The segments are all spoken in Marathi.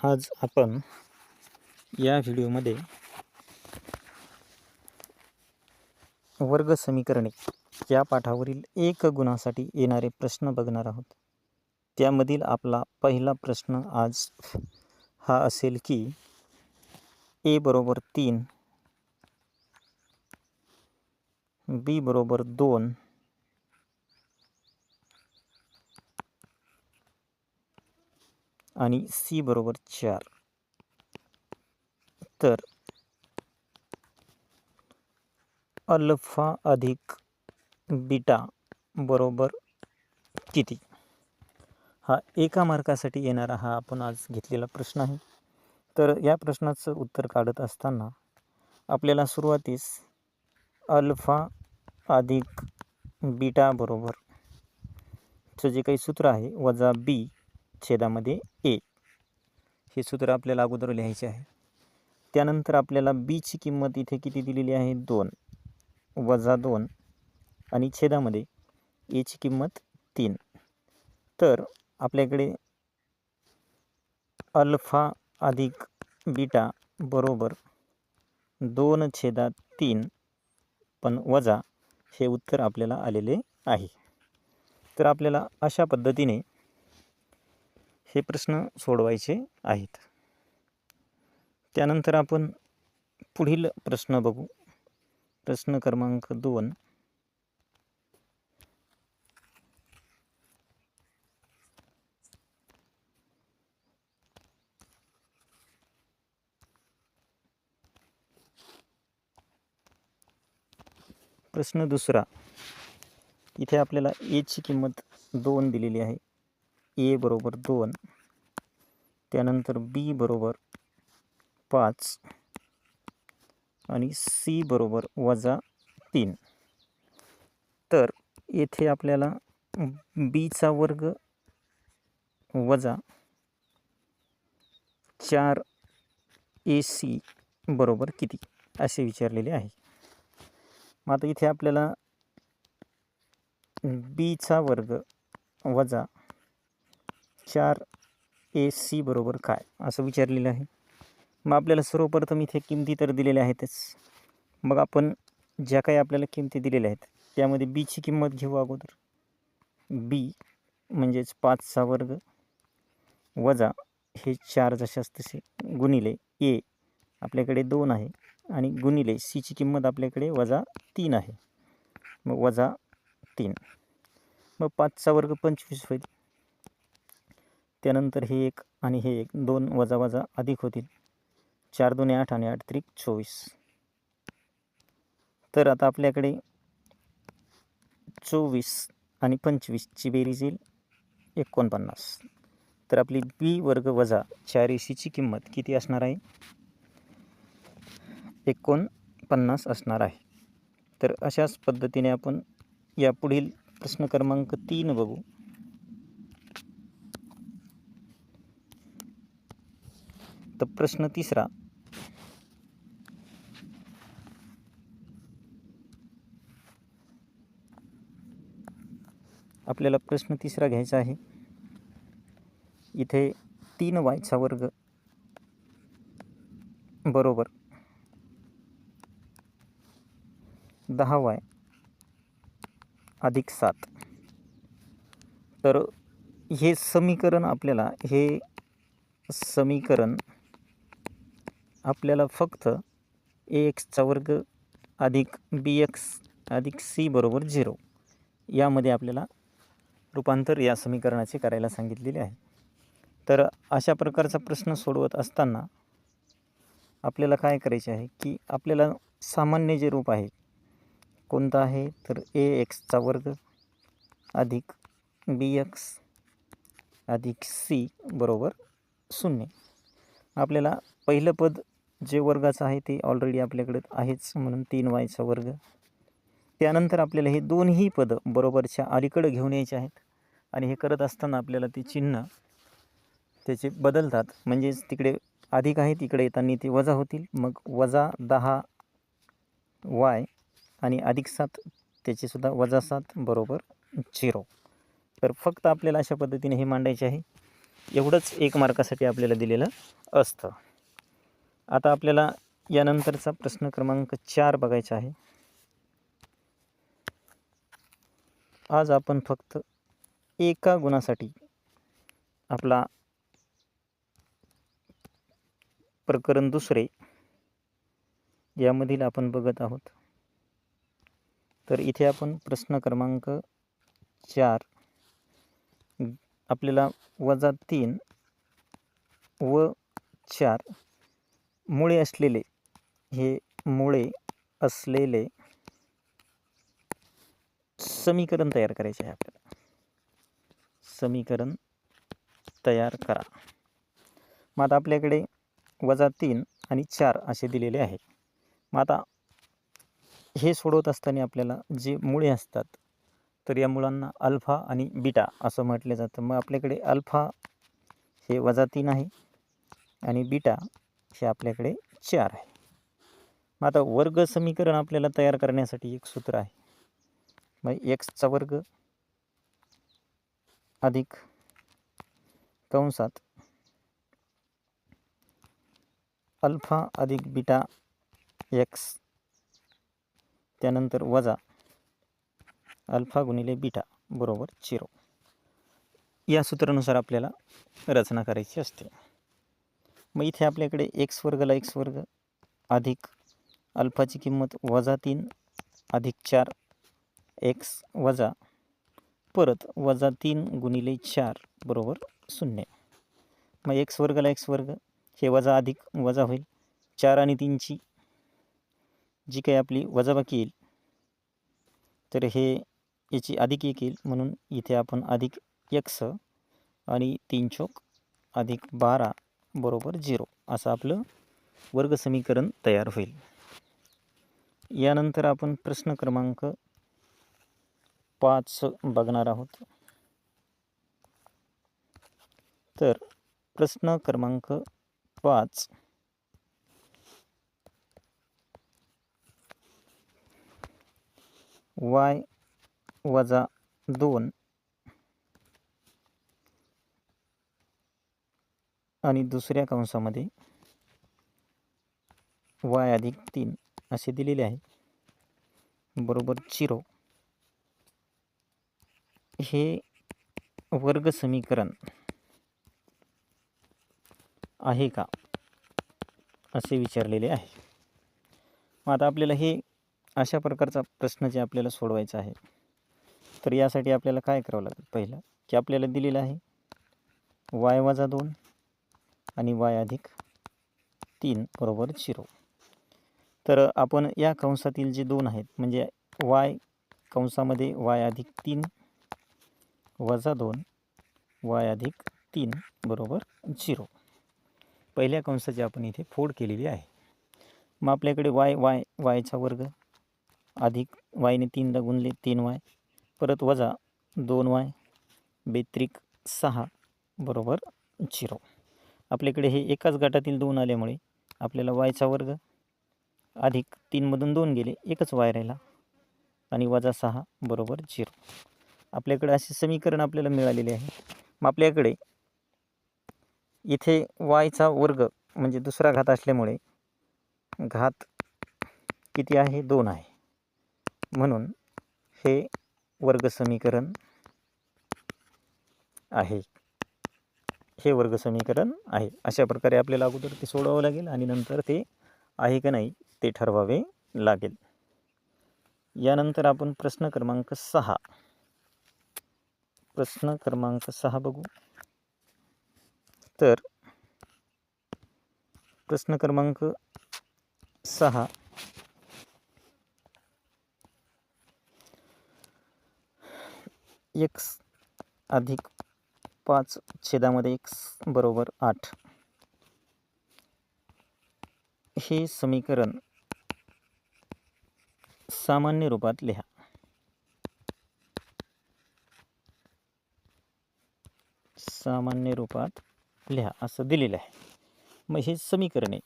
आज आपण या व्हिडिओमध्ये वर्ग समीकरणे या पाठावरील एक गुणासाठी येणारे प्रश्न बघणार आहोत. त्यामधील आपला पहिला प्रश्न आज हा असेल की ए बरोबर तीन बी बरोबर दोन आणि सी बरोबर चार. तर अल्फा अधिक बीटा बरोबर किती? हा एका मार्कासाठी येणारा हा आपण आज घेतलेला प्रश्न आहे. तर या प्रश्नाचं उत्तर काढत असताना आपल्याला सुरुवातीस अल्फा अधिक बीटा बरोबरचं जे काही सूत्र आहे वजा बी छेदामध्ये ए. हे सूत्र आपल्याला अगोदर लिहायचे आहे. त्यानंतर आपल्याला बीची किंमत इथे किती दिलेली आहे? दोन. वजा दोन. आणि छेदामध्ये एची किंमत तीन. तर आपल्याकडे अल्फा अधिक बीटा बरोबर दोन छेदा तीन पण वजा हे उत्तर आपल्याला आलेले आहे. तर आपल्याला अशा पद्धतीने हे प्रश्न सोडवायचे आहेत. त्यानंतर आपण पुढील प्रश्न बघू. प्रश्न क्रमांक दोन. प्रश्न दुसरा. इथे आपल्याला एची किंमत दोन दिलेली आहे. ए बरोबर दोन. त्यानंतर बी बरोबर पाच. आणि सी बरोबर वजा तीन. तर येथे आपल्याला बीचा वर्ग वजा चार ए सी बरोबर किती? असे विचारलेले आहे. मग आता इथे आपल्याला बीचा वर्ग वजा चार ए सी बरोबर काय? असं विचारलेलं आहे. मग आपल्याला सर्वप्रथम इथे किमती तर दिलेल्या आहेतच. मग आपण ज्या काही आपल्याला किमती दिलेल्या आहेत त्यामध्ये बीची किंमत घेऊ अगोदर. बी म्हणजेच पाचचा वर्ग वजा हे चार जशास तसे गुणिले ए आपल्याकडे दोन आहे आणि गुणिले सीची किंमत आपल्याकडे वजा तीन आहे. मग वजा तीन. मग पाचचा वर्ग पंचवीस होईल. त्यानंतर हे एक आणि हे एक दोन वजा वजा अधिक होतील. चार दोन्ही आठ आणि आठ त्रिक चोवीस. तर आता आपल्याकडे चोवीस आणि पंचवीसची बेरीज येईल एकोणपन्नास. तर आपली बी वर्ग वजा चार एसीची किंमत किती असणार आहे? एकोणपन्नास असणार आहे. तर अशाच पद्धतीने आपण या पुढील प्रश्न क्रमांक तीन बघू. तर प्रश्न तिसरा. आपल्याला प्रश्न तिसरा घ्यायचा आहे. इथे तीन वायचा वर्ग. बरोबर. दहा वाय अधिक सात. तर हे समीकरण आपल्याला हे समीकरण आपल्याला फक्त ए एक्सचा वर्ग अधिक बी एक्स अधिक सी बरोबर झिरो. यामध्ये आपल्याला रूपांतर या समीकरणाचे करायला सांगितलेले आहे. तर अशा प्रकारचा प्रश्न सोडवत असताना आपल्याला काय करायचे आहे की आपल्याला सामान्य जे रूप आहे कोणतं आहे? तर ए एक्सचा वर्ग अधिक बी एक्स अधिक सी बरोबर शून्य. आपल्याला पहिलं पद जे वर्गाचं आहे ते ऑलरेडी आपल्याकडे आहेच म्हणून तीन वायचा वर्ग. त्यानंतर आपल्याला हे दोन्ही पदं बरोबरच्या अलीकडं घेऊन यायचे आहेत. आणि हे करत असताना आपल्याला ते चिन्ह त्याचे बदलतात. म्हणजेच तिकडे अधिक आहे तिकडे येताना ते वजा होतील. मग वजा दहा वाय आणि अधिक सात त्याचेसुद्धा वजा सात बरोबर झिरो. तर फक्त आपल्याला अशा पद्धतीने हे मांडायचे आहे. एवढंच एक मार्कासाठी आपल्याला दिलेलं असतं. आता आपल्याला यानंतरचा प्रश्न क्रमांक चार बघायचा आहे. आज आपण फक्त एका गुणासाठी आपला प्रकरण दुसरे यामधील आपण बघत आहोत. तर इथे आपण प्रश्न क्रमांक चार आपल्याला वजा तीन व चार मुळे असलेले हे मुळे असलेले समीकरण तयार करायचे आहे आपल्याला. समीकरण तयार करा. मग आता आपल्याकडे वजा तीन आणि चार असे दिलेले आहे. मग आता हे सोडवत असताना आपल्याला जे मुळे असतात तर या मुळांना अल्फा आणि बीटा असं म्हटलं जातं. मग आपल्याकडे अल्फा हे वजा तीन आहे आणि बीटा हे आपल्याकडे चार आहे मग आता वर्ग समीकरण आपल्याला तयार करण्यासाठी एक सूत्र आहे. मग एक्सचा वर्ग अधिक कंसात अल्फा अधिक बीटा एक्स त्यानंतर वजा अल्फा गुणिले बीटा बरोबर झिरो या सूत्रानुसार आपल्याला रचना करायची असते. मग इथे आपल्याकडे एक्स वर्गला एक्स वर्ग अधिक अल्फाची किंमत वजा तीन अधिक चार एक्स वजा परत वजा तीन गुणिले चार बरोबर शून्य. मग एक्स वर्गला एक्स वर्ग हे वजा अधिक वजा होईल. चार आणि तीनची जी काही आपली वजाबाकी येईल तर हे याची अधिक एक येईल. म्हणून इथे आपण अधिक एक्स आणि तीन चोक अधिक बारा बरोबर झिरो. असं आपलं वर्ग समीकरण तयार होईल. यानंतर आपण प्रश्न क्रमांक पाच बघणार आहोत. तर प्रश्न क्रमांक पाच. वाय वजा दोन आणि दुसऱ्या कंसामध्ये वाय अधिक तीन असे दिलेले आहे. बरोबर झिरो. हे वर्ग समीकरण आहे का? असे विचारलेले आहे. मग आता आपल्याला हे अशा प्रकारचा प्रश्न जे आपल्याला सोडवायचा आहे तर यासाठी आपल्याला काय करावं लागेल? पहिलं की आपल्याला दिलेलं आहे वाय वजा दोन आणि वाय अधिक तीन बरोबर झिरो तर आपण या कंसातील जे दोन आहेत म्हणजे वाय कंसामध्ये वाय अधिक तीन वजा दोन वाय अधिक तीन बरोबर झिरो पहिल्या कंसाची आपण इथे फोड केलेली आहे. मग आपल्याकडे वाय वाय वायचा वर्ग अधिक वायने तीनदा गुणले तीन वाय परत वजा दोन वाय बेत्रिक सहा बरोबर झिरो आपल्याकडे हे एकाच गटातील दोन आल्यामुळे आपल्याला वायचा वर्ग अधिक तीनमधून दोन गेले एकच वाय राहिला आणि वजा सहा बरोबर झिरो. आपल्याकडे असे समीकरण आपल्याला मिळालेले आहे. मग आपल्याकडे इथे वायचा वर्ग म्हणजे दुसरा घात असल्यामुळे घात किती आहे? दोन आहे. म्हणून हे वर्ग समीकरण आहे. हे वर्ग समीकरण आहे. अशा प्रकारे आपल्याला अगोदर ते सोडवावं लागेल आणि नंतर ते आहे का नाही ते ठरवावे लागेल. यानंतर आपण प्रश्न क्रमांक सहा. प्रश्न क्रमांक सहा बघू. तर प्रश्न क्रमांक सहा. एक्स अधिक पाच छेदामध्ये एक बरोबर आठ. हे समीकरण सामान्य रूपात लिहा. सामान्य रूपात लिहा असं दिलेलं आहे. मग हे समीकरण आहे.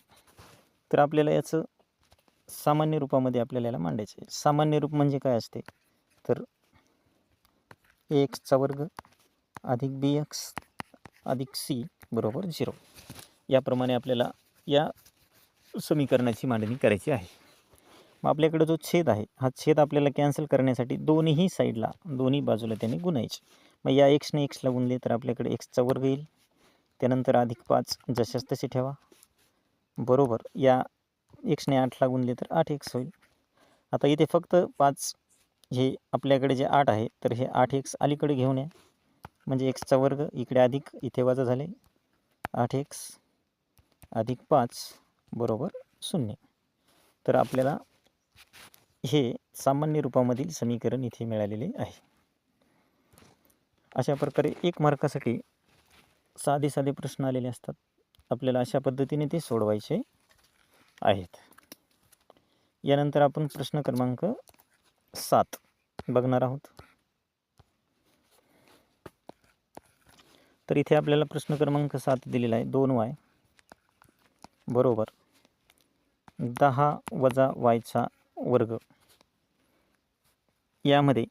तर आपल्याला याचं सामान्य रूपामध्ये आपल्याला याला मांडायचं आहे. सामान्य रूप म्हणजे काय असते? तर एक्सचा वर्ग अधिक बी एक्स अधिक सी बरोबर झिरो. याप्रमाणे आपल्याला या समीकरणाची मांडणी करायची आहे. मग आपल्याकडे जो छेद आहे हा छेद आपल्याला कॅन्सल करण्यासाठी दोन्हीही साईडला दोन्ही बाजूला त्याने गुणायचे. मग या एक्सने एक्सला गुणले तर आपल्याकडे एक्सचा वर्ग येईल. त्यानंतर अधिक पाच जशाच तसे ठेवा. बरोबर या एक्सने आठला गुणले तर आठ एक्स होईल. आता इथे फक्त पाच हे आपल्याकडे जे आठ आहे तर हे आठ एक्स अलीकडे घेऊन या. म्हणजे एक्सचा वर्ग इकडे अधिक इथे वजा झाले. आठ एक्स अधिक पाच बरोबर शून्य. तर आपल्याला हे सामान्य रूपामधील समीकरण इथे मिळालेले आहे. अशा प्रकारे एक मार्कासाठी साधे साधे प्रश्न आलेले असतात. आपल्याला अशा पद्धतीने ते सोडवायचे आहेत. यानंतर आपण प्रश्न क्रमांक सात बघणार आहोत. तर इथे आपल्याला प्रश्न क्रमांक सात दिलेला आहे. दोन वाय. बरोबर. दहा वजा वायचा वर्ग. यामध्ये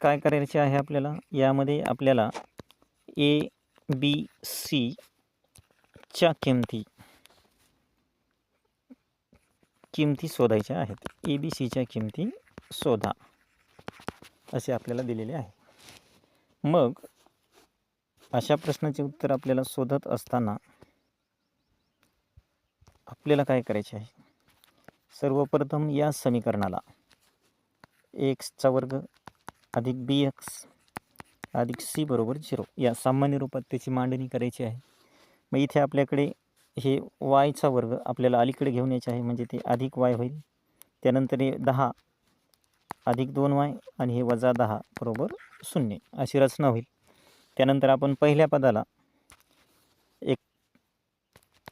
काय करायचे आहे आपल्याला? यामध्ये आपल्याला ए बी सी च्या किमती किमती शोधायच्या आहेत. ए बी सीच्या किमती शोधा. असे आपल्याला दिलेले आहे. मग अशा प्रश्नाचे उत्तर आपल्याला शोधत असताना आपल्याला काय करायचे आहे? सर्वप्रथम या समीकरणाला एक्सचा वर्ग अधिक बी एक्स अधिक सी बरोबर झिरो या सामान्य रूपात त्याची मांडणी करायची आहे. मग इथे आपल्याकडे हे वायचा वर्ग आपल्याला अलीकडे घेऊन यायचे आहे म्हणजे ते अधिक वाय होईल. त्यानंतर हे दहा अधिक दोन वाय आणि हे वजा दहा बरोबर शून्य अशी रचना होईल. त्यानंतर आपण पहिल्या पदाला एक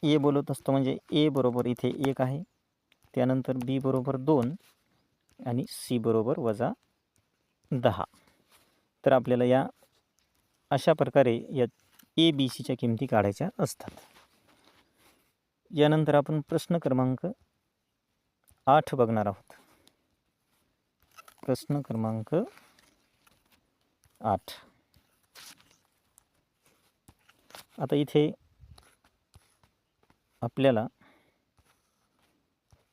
ए बोलत असतो म्हणजे ए बरोबर इथे एक आहे. त्यानंतर बी बरोबर दोन आणि सी बरोबर वजा दहा. तर आपल्याला या अशा प्रकारे या ए बी सीच्या किमती काढायच्या असतात. यानंतर आपण प्रश्न क्रमांक आठ बघणार आहोत. प्रश्न क्रमांक आठ. आता इथे आपल्याला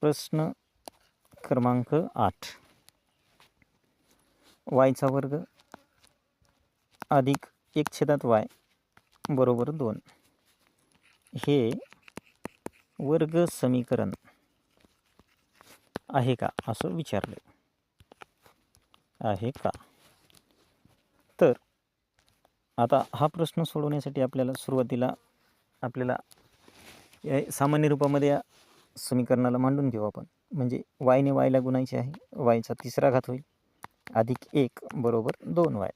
प्रश्न क्रमांक आठ. वायचा वर्ग अधिक एक छेदात वाय बरोबर दोन. हे वर्ग समीकरण आहे का असं विचारले? आहे का? तर आता हा प्रश्न सोडवण्यासाठी आपल्याला सुरुवातीला आपल्याला या सामान्य रूपामध्ये या समीकरणाला मांडून घेऊ आपण. म्हणजे वायने वायला गुणायचे आहे. वायचा तिसरा घात होईल. अधिक एक बरोबर दोन वाय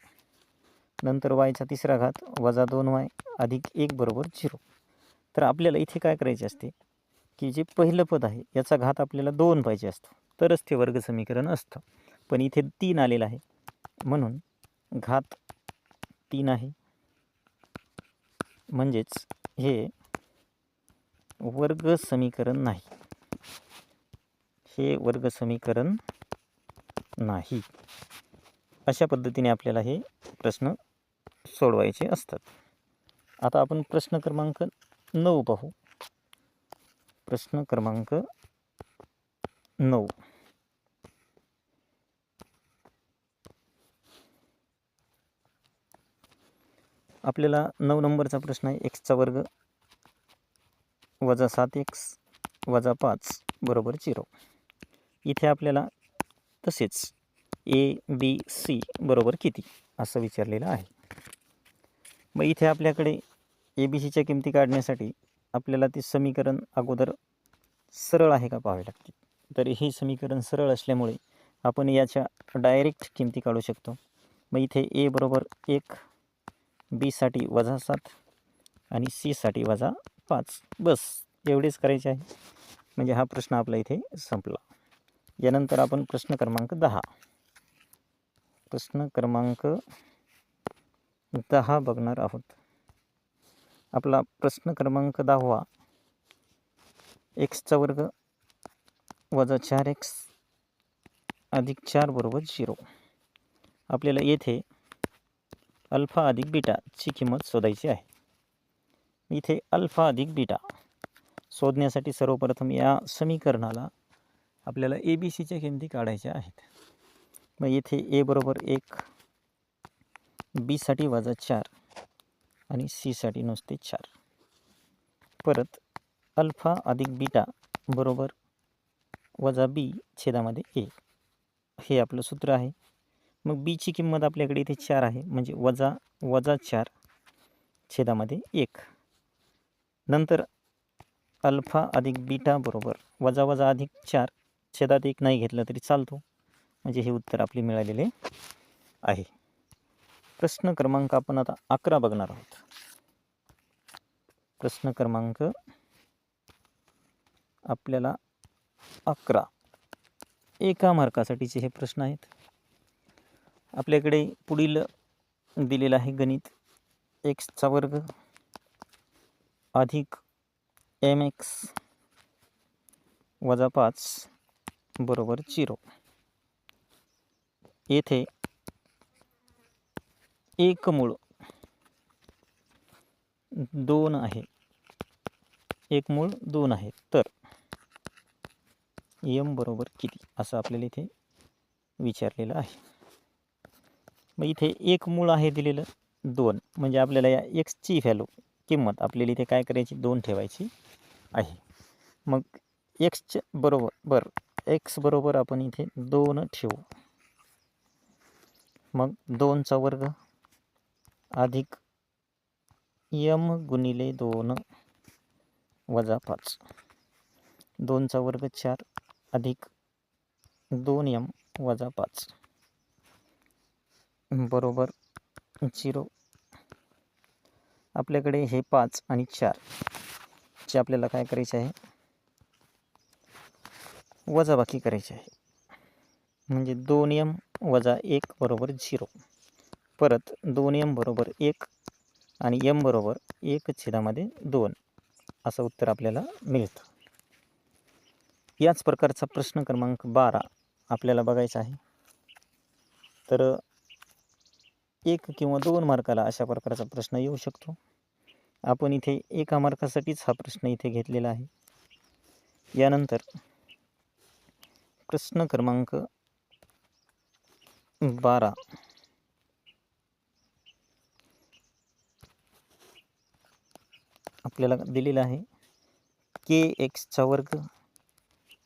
नंतर वायचा तिसरा घात वजा दोन वाय अधिक एक बरोबर झिरो. तर आपल्याला इथे काय करायचे असते? की जे पहिलं पद आहे याचा घात आपल्याला दोन पाहिजे असतो. तरच ते वर्ग समीकरण असतं. पण इथे तीन आलेलं आहे. म्हणून घात तीन आहे. म्हणजेच हे वर्ग समीकरण नाही. हे वर्ग समीकरण नाही. अशा पद्धतीने आपल्याला हे प्रश्न सोडवायचे असतात. आता आपण प्रश्न क्रमांक नऊ पाहू. प्रश्न क्रमांक नऊ. आपल्याला नऊ नंबरचा प्रश्न आहे. एक्सचा वर्ग वजा सात एक्स वजा पाच बरोबर झिरो इथे आपल्याला तसेच ए बी सी बरोबर किती असं विचारलेलं आहे. मग इथे आपल्याकडे ए बी सीच्या किमती काढण्यासाठी आपल्याला ते समीकरण अगोदर सरळ आहे का पाहावे लागते तर हे समीकरण सरळ असल्यामुळे आपण याच्या डायरेक्ट किमती काढू शकतो. मग इथे ए बरोबर एक बीसाठी वजा सात आणि सीसाठी वजा पाच. बस एवढेच करायचे आहे. म्हणजे हा प्रश्न आपला इथे संपला. यानंतर आपण प्रश्न क्रमांक दहा. प्रश्न क्रमांक दहा बघणार आहोत. आपला प्रश्न क्रमांक दहावा एक्सचा वर्ग वजा चार एक्स अधिक चार बरोबर झिरो. आपल्याला येथे अल्फा अधिक बीटाची किंमत शोधायची आहे. इथे अल्फा अधिक बीटा शोधण्यासाठी सर्वप्रथम या समीकरणाला आपल्याला ए बी सीच्या किमती काढायच्या आहेत. मग इथे ए बरोबर एक बीसाठी वजा चार आणि सीसाठी नुसते चार. परत अल्फा अधिक बीटा बरोबर वजा बी छेदामध्ये ए हे आपलं सूत्र आहे. मग बीची किंमत आपल्याकडे इथे चार आहे. म्हणजे वजा वजा चार छेदामध्ये एक. नंतर अल्फा अधिक बीटा बरोबर वजा वजा अधिक चार छेदात एक नाही घेतलं तरी चालतो. म्हणजे हे उत्तर आपले मिळालेले आहे. प्रश्न क्रमांक आपण आता अकरा बघणार आहोत. प्रश्न क्रमांक आपल्याला अकरा. एका मार्कासाठीचे हे प्रश्न आहेत. आपल्याकडे पुढील दिलेलं आहे गणित. एक्सचा वर्ग अधिक एम एक्स वजा पाच बरोबर झिरो. येथे एक मूळ दोन आहे. एक मूळ दोन आहे. तर यम बरोबर किती? असं आपल्याला इथे विचारलेलं आहे. मग इथे एक मूळ आहे दिलेलं दोन. म्हणजे आपल्याला या एक्सची व्हॅल्यू किंमत आपल्याला इथे काय करायची? दोन ठेवायची आहे. मग एक्सच्या बरोबर बरं एक्स बरोबर आपण इथे दोन ठेवू. मग दोनचा वर्ग अधिक यम गुणिले दोन वजा पाच. दोनचा वर्ग चार अधिक दोन यम वजा पाच. बरोबर. झिरो. आपल्याकडे हे पाच आणि चार. चे आपल्याला काय करायचे आहे? वजाबाकी करायची आहे. म्हणजे दोन एम वजा एक बरोबर झिरो. परत दोन एम बरोबर एक आणि यम बरोबर एक छेदामध्ये दोन. असं उत्तर आपल्याला मिळतं. याच प्रकारचा प्रश्न क्रमांक बारा आपल्याला बघायचा आहे. तर एक किंवा दोन मार्काला अशा प्रकारचा प्रश्न येऊ शकतो. आपण इथे एका मार्कासाठीच हा प्रश्न इथे घेतलेला आहे. यानंतर प्रश्न क्रमांक बारा. आपल्याला दिलेला आहे. के एक्सचा वर्ग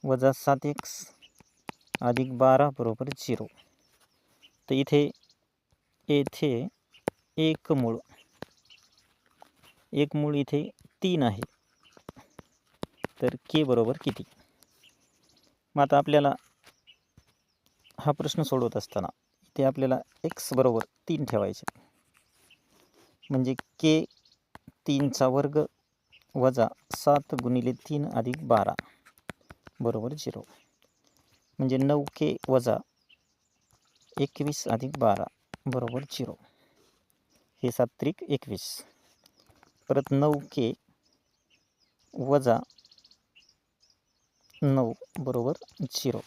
वजा सात एक्स अधिक बारा बरोबर झिरो. तर इथे येथे एक मूळ. एक मूळ इथे तीन आहे. तर के बरोबर किती? मग आता आपल्याला हा प्रश्न सोडवत असताना इथे आपल्याला एक्स बरोबर तीन ठेवायचे. म्हणजे के तीनचा वर्ग वजा सात गुणिले तीन अधिक बारा बरोबर झिरो. म्हणजे नऊ के वजा एकवीस अधिक बारा. बरोबर झिरो. हे सात त्रिक एकवीस. परत नऊ के वजा नऊ बरोबर झिरो.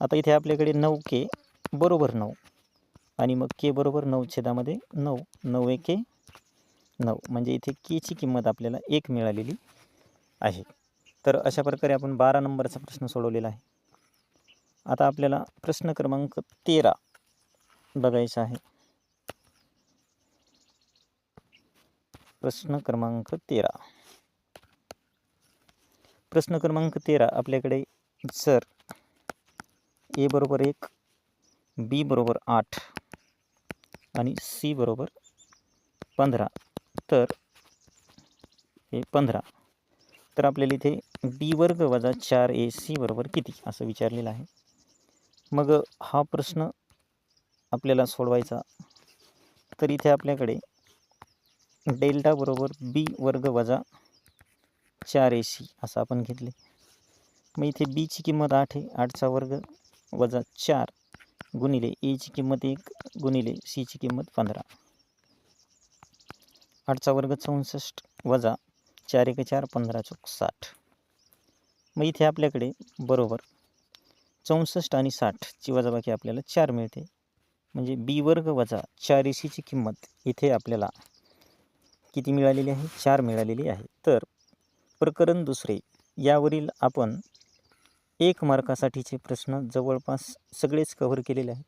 आता इथे आपल्याकडे नऊ के बरोबर नऊ आणि मग के बरोबर नऊ छेदामध्ये नऊ नऊ एके नऊ. म्हणजे इथे केची किंमत आपल्याला एक मिळालेली आहे. तर अशा प्रकारे आपण बारा नंबरचा प्रश्न सोडवलेला आहे. आता आपल्याला प्रश्न क्रमांक तेरा बघायचा आहे. प्रश्न क्रमांक तेरा. प्रश्न क्रमांक तेरा आपल्याकडे जर ए बरोबर एक बी बरोबर आठ आणि सी बरोबर पंधरा तर हे पंधरा तर आपल्याला इथे बी वर्ग वजा चार ए सी बरोबर किती? असं विचारलेलं आहे. मग हा प्रश्न आपल्याला सोडवायचा. तर इथे आपल्याकडे डेल्टा बरोबर बी वर्ग वजा चार ए सी असं आपण घेतले. मग इथे बीची किंमत आठ आहे. आठचा वर्ग वजा चार गुणिले एची किंमत एक गुणिले सीची किंमत पंधरा. आठचा वर्ग चौसष्ट वजा चार एक चार पंधरा चौक साठ. मग इथे आपल्याकडे बरोबर चौसष्ट आणि साठची वजाबाकी आपल्याला चार मिळते. म्हणजे बी वर्ग वजा चार एसीची किंमत इथे आपल्याला किती मिळालेली आहे? चार मिळालेली आहे. तर प्रकरण दुसरे यावरील आपण एक मार्कासाठीचे प्रश्न जवळपास सगळेच कव्हर केलेले आहेत.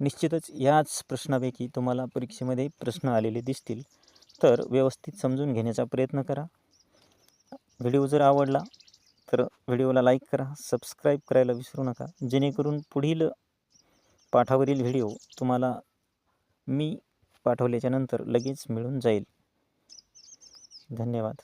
निश्चितच याच प्रश्नापैकी तुम्हाला परीक्षेमध्ये प्रश्न आलेले दिसतील. तर व्यवस्थित समजून घेण्याचा प्रयत्न करा. व्हिडिओ जर आवडला तर व्हिडिओला लाईक करा सबस्क्राईब करायला विसरू नका. जेणेकरून पुढील पाठावरील व्हिडिओ तुम्हाला मी पाठवल्याच्यानंतर लगेच मिळून जाईल. धन्यवाद.